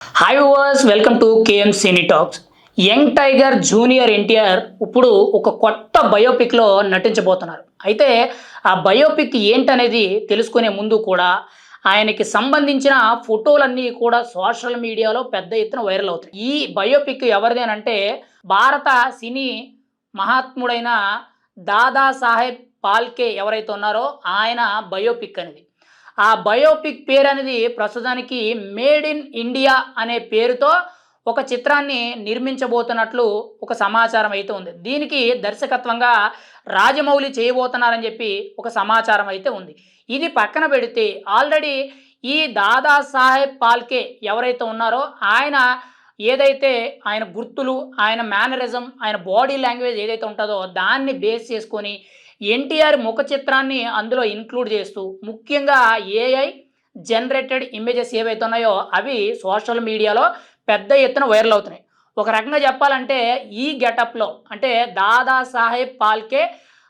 Hi viewers welcome to KM cine talks young tiger junior NTR ఇప్పుడు ఒక కొత్త బయోపిక్లో నటించబోతున్నారు. అయితే ఆ బయోపిక్ ఏంటనేది తెలుసుకునే ముందు కూడా ఆయనకి సంబంధించిన ఫోటోలన్నీ కూడా సోషల్ మీడియాలో పెద్ద ఎత్తున వైరల్ అవుతాయి ఈ బయోపిక్ ఎవరిదేనంటే భారత సినీ మహాత్ముడైన దాదా సాహెబ్ పాల్కే ఎవరైతే ఉన్నారో ఆయన బయోపిక్ అనేది. ఆ బయోపిక్ పేరు అనేది ప్రస్తుతానికి మేడ్ ఇన్ ఇండియా అనే పేరుతో ఒక చిత్రాన్ని నిర్మించబోతున్నట్లు ఒక సమాచారం అయితే ఉంది. దీనికి దర్శకత్వంగా రాజమౌళి చేయబోతున్నారని చెప్పి ఒక సమాచారం అయితే ఉంది. ఇది పక్కన పెడితే ఆల్రెడీ ఈ దాదా సాహెబ్ పాల్కే ఎవరైతే ఉన్నారో ఆయన ఏదైతే ఆయన గుర్తులు ఆయన మేనరిజం ఆయన బాడీ లాంగ్వేజ్ ఏదైతే ఉంటుందో దాన్ని బేస్ చేసుకొని ఎన్టీఆర్ ముఖ చిత్రాన్ని అందులో ఇంక్లూడ్ చేస్తూ ముఖ్యంగా ఏఐ జనరేటెడ్ ఇమేజెస్ ఏవైతే ఉన్నాయో అవి సోషల్ మీడియాలో పెద్ద ఎత్తున వైరల్ అవుతున్నాయి. ఒక రకంగా చెప్పాలంటే ఈ గెటప్లో అంటే దాదా సాహెబ్ పాల్కే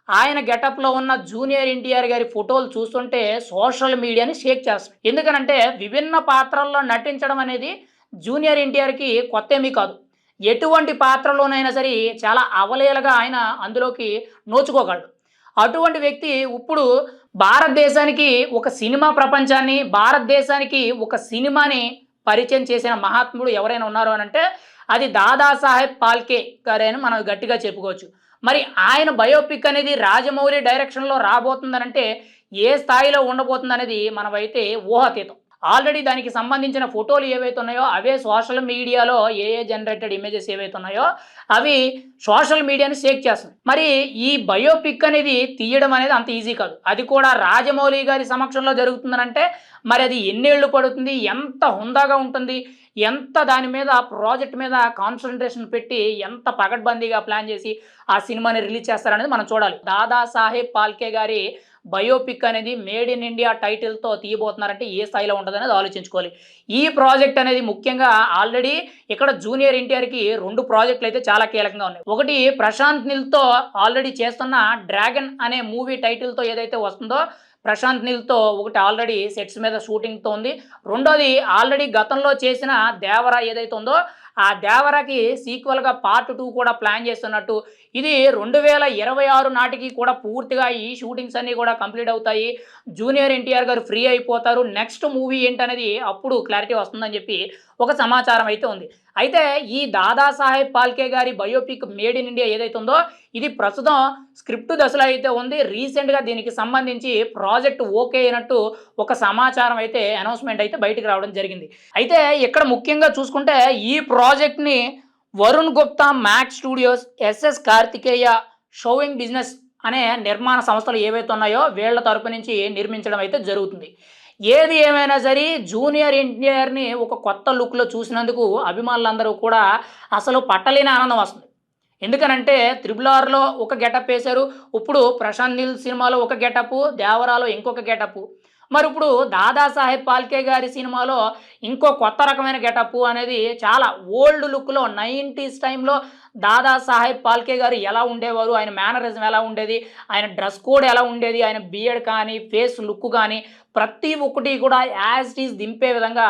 ఆయన గెటప్లో ఉన్న జూనియర్ ఎన్టీఆర్ గారి ఫోటోలు చూస్తుంటే సోషల్ మీడియాని షేక్ చేస్తాం ఎందుకనంటే విభిన్న పాత్రల్లో నటించడం అనేది జూనియర్ ఎన్టీఆర్కి కొత్త ఏమీ కాదు. ఎటువంటి పాత్రలోనైనా సరే చాలా అవలేలగా ఆయన అందులోకి నోచుకోగలడు. అటువంటి వ్యక్తి ఇప్పుడు భారతదేశానికి ఒక సినిమా ప్రపంచాన్ని భారతదేశానికి ఒక సినిమాని పరిచయం చేసిన మహాత్ముడు ఎవరైనా ఉన్నారు అని అంటే అది దాదాసాహెబ్ పాల్కే గారే అని మనం గట్టిగా చెప్పుకోవచ్చు. మరి ఆయన బయోపిక్ అనేది రాజమౌళి డైరెక్షన్లో రాబోతుందనంటే ఏ స్థాయిలో ఉండబోతుంది అనేది మనమైతే ఊహాతీతం. ఆల్రెడీ దానికి సంబంధించిన ఫోటోలు ఏవైతే ఉన్నాయో అవే సోషల్ మీడియాలో ఏ ఏ జనరేటెడ్ ఇమేజెస్ ఏవైతే ఉన్నాయో అవి సోషల్ మీడియాని షేక్ చేస్తుంది మరి ఈ బయోపిక్ అనేది తీయడం అనేది అంత ఈజీ కాదు. అది కూడా రాజమౌళి గారి సమక్షంలో జరుగుతుందనంటే మరి అది ఎన్నేళ్ళు పడుతుంది ఎంత హుందాగా ఉంటుంది ఎంత దాని మీద ప్రాజెక్ట్ మీద కాన్సన్ట్రేషన్ పెట్టి ఎంత పగడ్బందీగా ప్లాన్ చేసి ఆ సినిమాని రిలీజ్ చేస్తారనేది మనం చూడాలి. దాదా సాహెబ్ పాల్కే గారి బయోపిక్ అనేది మేడ్ ఇన్ ఇండియా టైటిల్తో తీయబోతున్నారంటే ఏ స్థాయిలో ఉంటుందనేది ఆలోచించుకోవాలి. ఈ ప్రాజెక్ట్ అనేది ముఖ్యంగా ఆల్రెడీ ఇక్కడ జూనియర్ ఎన్టీఆర్కి రెండు ప్రాజెక్టులు అయితే చాలా కీలకంగా ఉన్నాయి. ఒకటి ప్రశాంత్ నిల్తో ఆల్రెడీ చేస్తున్న డ్రాగన్ అనే మూవీ టైటిల్తో ఏదైతే వస్తుందో ప్రశాంత్ నీల్తో ఒకటి ఆల్రెడీ సెట్స్ మీద షూటింగ్తో ఉంది. రెండోది ఆల్రెడీ గతంలో చేసిన దేవరా ఏదైతే ఉందో ఆ దేవరకి సీక్వల్గా పార్ట్ టూ కూడా ప్లాన్ చేస్తున్నట్టు. ఇది రెండు వేల ఇరవై ఆరు నాటికి కూడా పూర్తిగా ఈ షూటింగ్స్ అన్నీ కూడా కంప్లీట్ అవుతాయి. జూనియర్ ఎన్టీఆర్ గారు ఫ్రీ అయిపోతారు. నెక్స్ట్ మూవీ ఏంటనేది అప్పుడు క్లారిటీ వస్తుందని చెప్పి ఒక సమాచారం అయితే ఉంది. అయితే ఈ దాదాసాహెబ్ పాల్కే గారి బయోపిక్ మేడ్ ఇన్ ఇండియా ఏదైతే ఉందో ఇది ప్రస్తుతం స్క్రిప్ట్ దశలో అయితే ఉంది. రీసెంట్గా దీనికి సంబంధించి ప్రాజెక్ట్ ఓకే అయినట్టు ఒక సమాచారం అయితే అనౌన్స్మెంట్ అయితే బయటికి రావడం జరిగింది. అయితే ఇక్కడ ముఖ్యంగా చూసుకుంటే ఈ ప్రాజెక్ట్ని Varun Gupta Max studios SS Karthikeya showing business అనే నిర్మాణ సంస్థలు ఏవైతే ఉన్నాయో వీళ్ళ తరపు నుంచి నిర్మించడం అయితే జరుగుతుంది. ఏది ఏమైనా సరే జూనియర్ ఎన్టీఆర్ని ఒక కొత్త లుక్లో చూసినందుకు అభిమానులందరూ కూడా అసలు పట్టలేని ఆనందం వస్తుంది. ఎందుకనంటే త్రిబుల్ ఆర్లో ఒక గెటప్ వేశారు. ఇప్పుడు ప్రశాంత్ నీల్ సినిమాలో ఒక గెటప్ దేవరాలో ఇంకొక గెటప్. మరి ఇప్పుడు దాదాసాహెబ్ పాల్కే గారి సినిమాలో ఇంకో కొత్త రకమైన గెటప్ అనేది చాలా ఓల్డ్ లుక్లో నైంటీస్ టైంలో దాదాసాహెబ్ పాల్కే గారు ఎలా ఉండేవారు ఆయన మేనరిజం ఎలా ఉండేది ఆయన డ్రెస్ కోడ్ ఎలా ఉండేది ఆయన బియర్డ్ కానీ ఫేస్ లుక్ కానీ ప్రతి ఒక్కటి కూడా యాజ్ ఇట్ దింపే విధంగా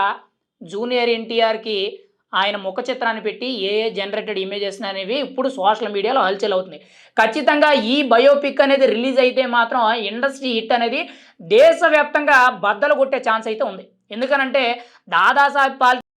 జూనియర్ ఎన్టీఆర్కి ఆయన ముఖ చిత్రాన్ని పెట్టి ఏ ఏ జనరేటెడ్ ఇమేజెస్ అనేవి ఇప్పుడు సోషల్ మీడియాలో హల్చల్ అవుతుంది. ఖచ్చితంగా ఈ బయోపిక్ అనేది రిలీజ్ అయితే మాత్రం ఇండస్ట్రీ హిట్ అనేది దేశవ్యాప్తంగా బద్దలు కొట్టే ఛాన్స్ అయితే ఉంది. ఎందుకనంటే దాదాసాహెబ్ పాల్